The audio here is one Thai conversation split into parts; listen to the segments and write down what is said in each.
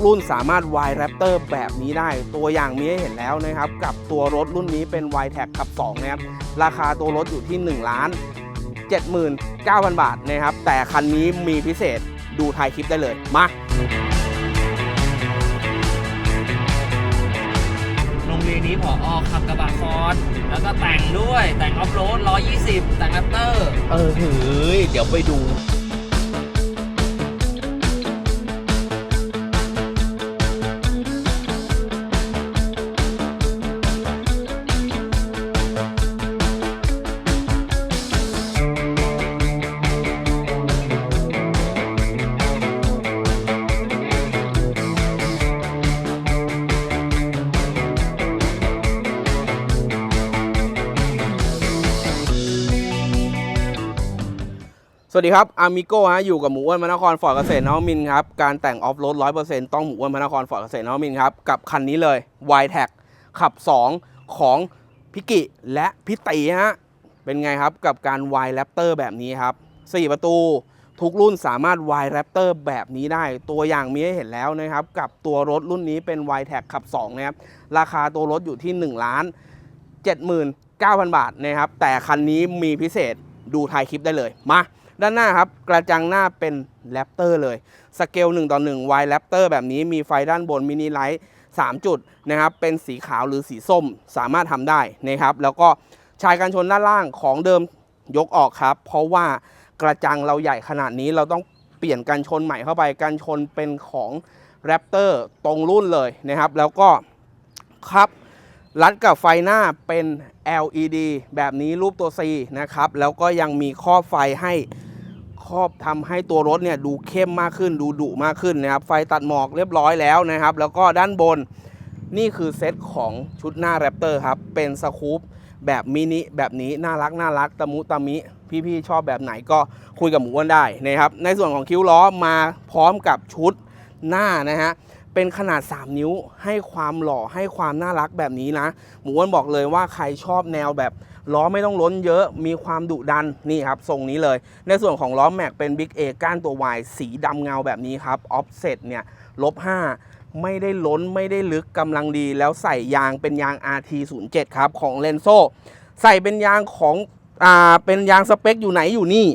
ทุกรุ่นสามารถ Y Raptor แบบนี้ได้ ตัวอย่างมีให้เห็นแล้วนะครับ กับตัวรถรุ่นนี้เป็น Y t a g ขับ 2 นะครับ ราคาตัวรถอยู่ที่ 1 ล้าน 79,000 บาทนะครับ แต่คันนี้มีพิเศษดูท้ายคลิปได้เลย มาโรงเรียนนี้ผออขับกระบะฟอร์ดแล้วก็แต่งด้วยแต่งออฟโรด120 แต่งแรปเตอร์ เออเฮ้ยเดี๋ยวไปดู สวัสดีครับอามิโก้ฮะอยู่กับหมูอ้วนมนครฟอร์ดเกษตรนวมินครับ การแต่งออฟโรดร้อยเปอร์เซ็นต์ต้องหมูอ้วนมนครฟอร์ดเกษตรนวมินครับ กับคันนี้เลย y t a g ขับ 2 ของพิกิและพิตีฮะเป็นไงครับกับการ Y Raptor แบบนี้ครับ 4 ประตู ทุกรุ่นสามารถ Y Raptor แบบนี้ได้ ตัวอย่างมีให้เห็นแล้วนะครับ กับตัวรถรุ่นนี้เป็น y t a g ขับ2นะครับราคาตัวรถอยู่ที่ 1 ล้าน79,000 บาทนะครับแต่คันนี้มีพิเศษดูท้ายคลิปได้เลยมา ด้านหน้าครับกระจังหน้าเป็นแรปเตอร์เลยสเกล1ต่อ1 Y แรปเตอร์แบบนี้มีไฟด้านบนมินิไลท์3จุดนะครับเป็นสีขาวหรือสีส้มสามารถทำได้นะครับแล้วก็ชายกันชนด้านล่างของเดิมยกออกครับ เพราะว่ากระจังเราใหญ่ขนาดนี้เราต้องเปลี่ยนกันชนใหม่เข้าไปกันชนเป็นของแรปเตอร์ตรงรุ่นเลยนะครับ แล้วก็ครับรัดกับไฟหน้าเป็น LED แบบนี้รูปตัว C นะครับ แล้วก็ยังมีครอบไฟให้ ครอบทำให้ตัวรถเนี่ยดูเข้มมากขึ้น ดูดุมากขึ้นนะครับ ไฟตัดหมอกเรียบร้อยแล้วนะครับ แล้วก็ด้านบนนี่คือเซตของชุดหน้าแรปเตอร์ครับ เป็นสคูปแบบมินิแบบนี้น่ารักน่ารักตะมุตะมิ พี่ๆชอบแบบไหนก็คุยกับหมูอ้วนได้นะครับ ในส่วนของคิ้วล้อมาพร้อมกับชุดหน้านะฮะเป็นขนาด 3 นิ้วให้ความหล่อให้ความน่ารักแบบนี้นะ หมูอ้วนบอกเลยว่าใครชอบแนวแบบ ล้อไม่ต้องล้นเยอะมีความดุดันนี่ครับทรงนี้เลย ในส่วนของล้อแม็กเป็น Big A ก้านตัว Y สีดำเงาแบบนี้ครับออฟเซตเนี่ยลบ5ไม่ได้ล้นไม่ได้ลึกกำลังดี แล้วใส่ยางเป็นยาง RT07 ครับของเลนโซใส่เป็นยางของอ่าเป็นยางสเปคอยู่ไหนอยู่นี่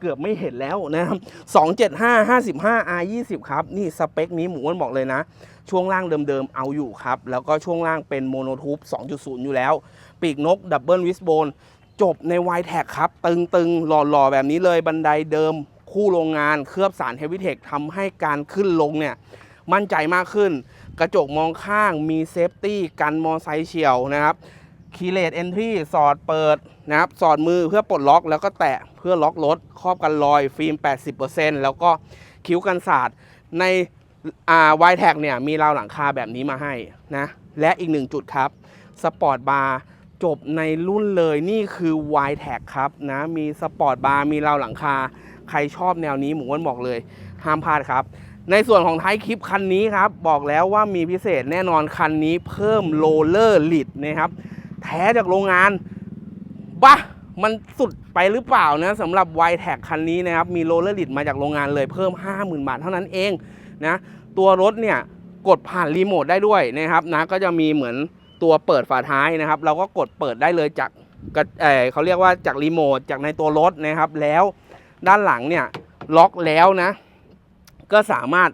เกือบไม่เห็นแล้วนะครับ275 55 R20 ครับ นี่สเปคนี้หมูอ้วนบอกเลยนะ ช่วงล่างเดิมๆเอาอยู่ครับ แล้วก็ช่วงล่างเป็นโมโนทูบ2.0 อยู่แล้ว ปีกนกดับเบิลวิสโบนจบใน y t แท็กครับ ตึงๆ หล่อๆ แบบนี้เลยบันไดเดิมคู่โรงงานเคลือบสารเฮวิเทคทำให้การขึ้นลงเนี่ยมั่นใจมากขึ้น กระจกมองข้างมีเซฟตี้กันมอไซค์เฉียวนะครับคีเลตเอนทรีสอดเปิดนะครับ สอดมือเพื่อปลดล็อกแล้วก็แตะเพื่อล็อกรถครอบกันรอย ฟิล์ม 80%แล้วก็คิ้วกันศาสตร์ในอ่า y t a g เนี่ยมีราวหลังคาแบบนี้มาให้นะ และอีกหนึ่งจุดครับ สปอร์ตบาร์ จบในรุ่นเลยนี่คือ y t a g ครับนะมีสปอร์ตบาร์มีราวหลังคา ใครชอบแนวนี้หมูอ้วนบอกเลยห้ามพลาดครับ ในส่วนของท้ายคลิปคันนี้ครับ บอกแล้วว่ามีพิเศษแน่นอนคันนี้เพิ่มโรลเลอร์ลิดนะครับ แท้จากโรงงานบ้ามันสุดไปหรือเปล่านะสำหรับ y t a g คันนี้นะครับ มีโรลเลอร์ลิดมาจากโรงงานเลยเพิ่ม 50,000 บาทเท่านั้นเองนะตัวรถเนี่ยกดผ่านรีโมทได้ด้วยนะครับนะก็จะมีเหมือน ตัวเปิดฝาท้ายนะครับ เราก็กดเปิดได้เลยจากเเขาเรียกว่าจากรีโมทจากในตัวรถนะครับ แล้วด้านหลังเนี่ยล็อกแล้วนะ ก็สามารถ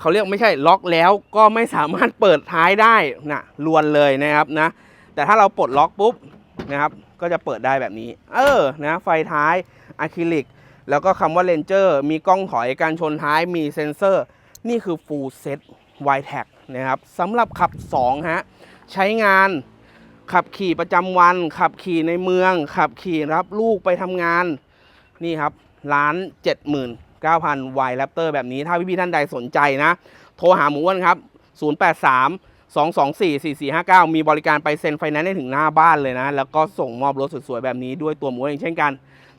เขาเรียกไม่ใช่ล็อกแล้วก็ไม่สามารถเปิดท้ายได้นะลวนเลยนะครับนะ แต่ถ้าเราปลดล็อกปุ๊บนะครับ ก็จะเปิดได้แบบนี้ เออนะไฟท้ายอะคริลิก แล้วก็คำว่าเลนเจอร์มีกล้องถอยการชนท้ายมีเซ็นเซอร์ นี่คือ full set y t a g นะครับสำหรับขับ 2 ฮะ ใช้งาน ขับขี่ประจำวัน ขับขี่ในเมือง ขับขี่รับลูกไปทำงาน นี่ครับล้านเจ็ดหมื่นเก้าพันวายแรปเตอร์แบบนี้ ถ้าพี่ๆท่านใดสนใจนะ โทรหาหมูอ้วนครับ 083 224 4459 มีบริการไปเซ็นไฟแนนซ์ได้ถึงหน้าบ้านเลยนะ แล้วก็ส่งมอบรถสวยๆแบบนี้ด้วยตัวหมูอ้วเองเช่นกัน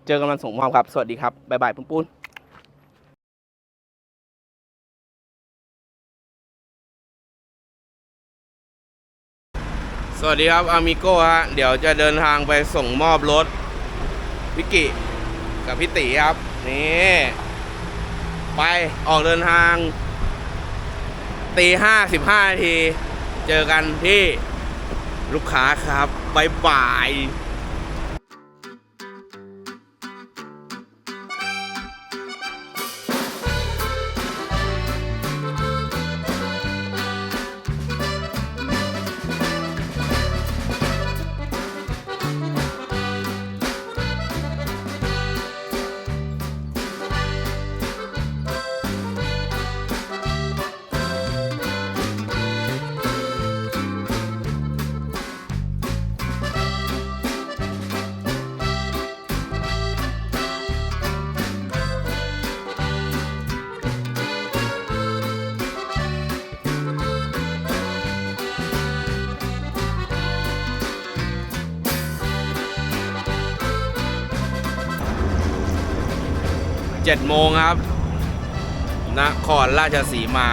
เจอกันวันส่งมอบครับ สวัสดีครับ บ๊ายบายปุ้นปุ้น สวัสดีครับอามิโก้ฮะ เดี๋ยวจะเดินทางไปส่งมอบรถวิกิกับพี่ตีครับ นี่ ไปออกเดินทาง ตีห้าสิบห้านาที เจอกันที่ลูกค้าครับบายบาย เจ็ดโมงครับนครราชสีมา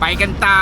ไปกันตา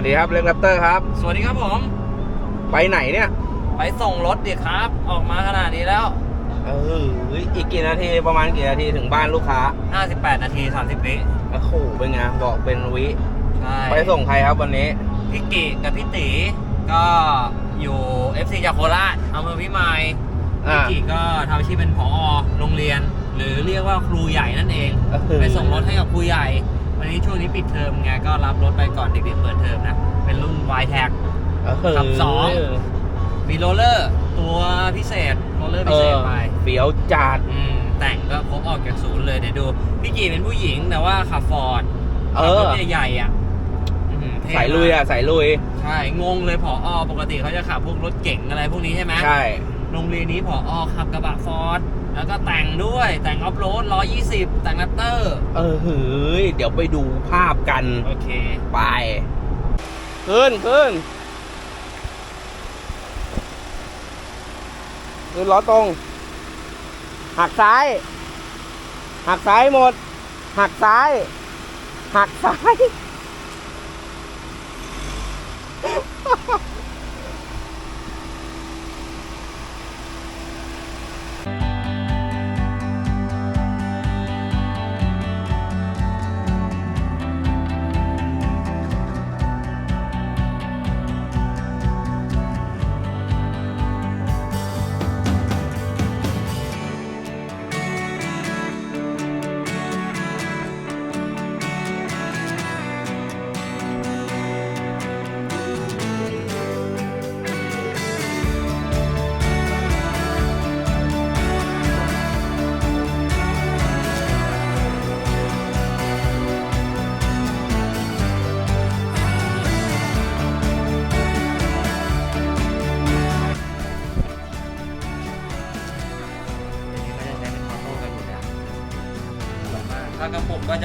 วัสดีครับเล็กแรปเตอร์ครับ สวัสดีครับผม ไปไหนเนี่ย ไปส่งรถดิครับ ออกมาขนาดนี้แล้วเอออีกกี่นาทีประมาณกี่นาทีถึงบ้านลูกค้า 58 นาที 30 วิโอ้โหเป็นไงบอกเป็นวิใช่ไปส่งใครครับวันนี้ พี่กิกับพี่ตีก็อยู่ FC จากโคราชอำเภอพิมายอ่าพี่กิก็ทำอาชีพเป็นผอโรงเรียน หรือเรียกว่าครูใหญ่นั่นเองก็คือไปส่งรถให้กับครูใหญ่วันนี้ช่วงนี้ ปิดเทอมไงก็รับรถไปก่อนเด็กๆเปิดเทอมนะ เป็นรุ่น y t a g ก็คือขับสอง มีโรลเลอร์ตัวพิเศษโรลเลอร์เอพิเศอษไปเฟี้ยวจัดอืมแต่งก็ครบออกจากศูนย์เลยเดี๋ยวดู พี่กีเป็นผู้หญิงแต่ว่าขับฟอร์ดเอขับอรถใหญ่ๆอะอื้อหือเท่สายลุยอะสายลุย ใช่ งงเลยผออปกติเขาจะขับพวกรถเก่งอะไรพวกนี้ใช่ไหมใช่โรงเรียนนี้ผออขับกระบะฟอร์ด แล้วก็แต่งด้วยแต่งออฟโรด120 แต่งนัตเตอร์ เออเฮ้ยเดี๋ยวไปดูภาพกัน โอเค ไป ขึ้นขึ้นขึ้นล้อตรง หักซ้าย หักซ้ายหมด หักซ้าย หักซ้าย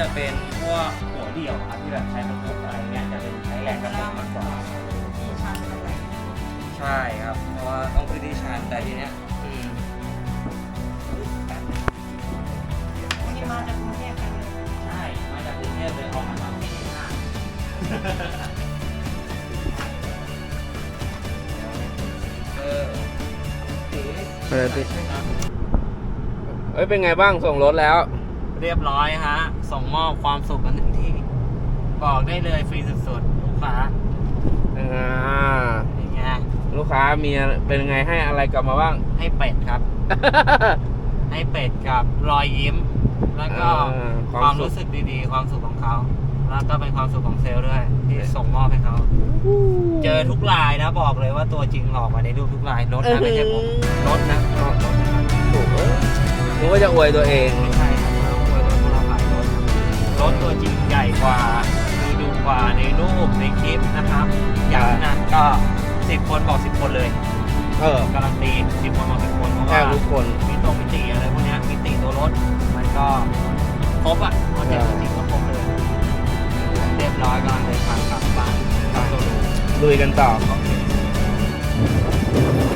จะเป็นพวกหัวเดี่ยวครับที่แบบใช้กระปุกอะไรเงี้ยจะเป็นใช้แรงกระปุกมากกว่าใช่ครับ เพราะว่าต้องพื้นที่ชันแต่ทีเนี้ยอืมที่มาจากกรุงเทพกันเลยใช่มาจากกรุงเทพเลยออกมาทำที่ห้าเออเออติเอ้ยเป็นไงบ้างส่งรถแล้ว เรียบร้อยฮะ ส่งมอบความสุขกันถึงที่ บอกได้เลยฟรีสุดๆลูกค้าอ่าอย่างเงี้ยลูกค้ามีเป็นไงให้อะไรกลับมาบ้าง ให้เป็ดครับ ให้เป็ดกับรอยยิ้ม แล้วก็อ่าความความสุข รู้สึกดีๆ ความสุขของเขา แล้วก็เป็นความสุขของเซลล์ด้วย ที่ส่งมอบให้เขา เจอทุกลายนะบอกเลยว่าตัวจริงหลอกมาในรูปทุกลายรถนะไม่ใช่ผมรถนะรถรถนะครับถูกเอ้ยนึกว่าจะอวยตัวเอง ไม่ใช่ ถตัวจริงใหญ่กว่าดูดูกว่าในรูปในคลิปนะครับ อย่างนั้นก็สิบคนบอกสิบคนเลยเออการันตีสิบคนบอกสิบคนเพราะแค่ว่าทุกคนมีตรงมิติอะไรพวกเนี้ยมิติตัวรถมันก็ครบอะมันจะจริงก็ครบเลย เรียบร้อยกำลังเดินทางกลับบ้านกลับตัวรูมลุยกันต่อ โอ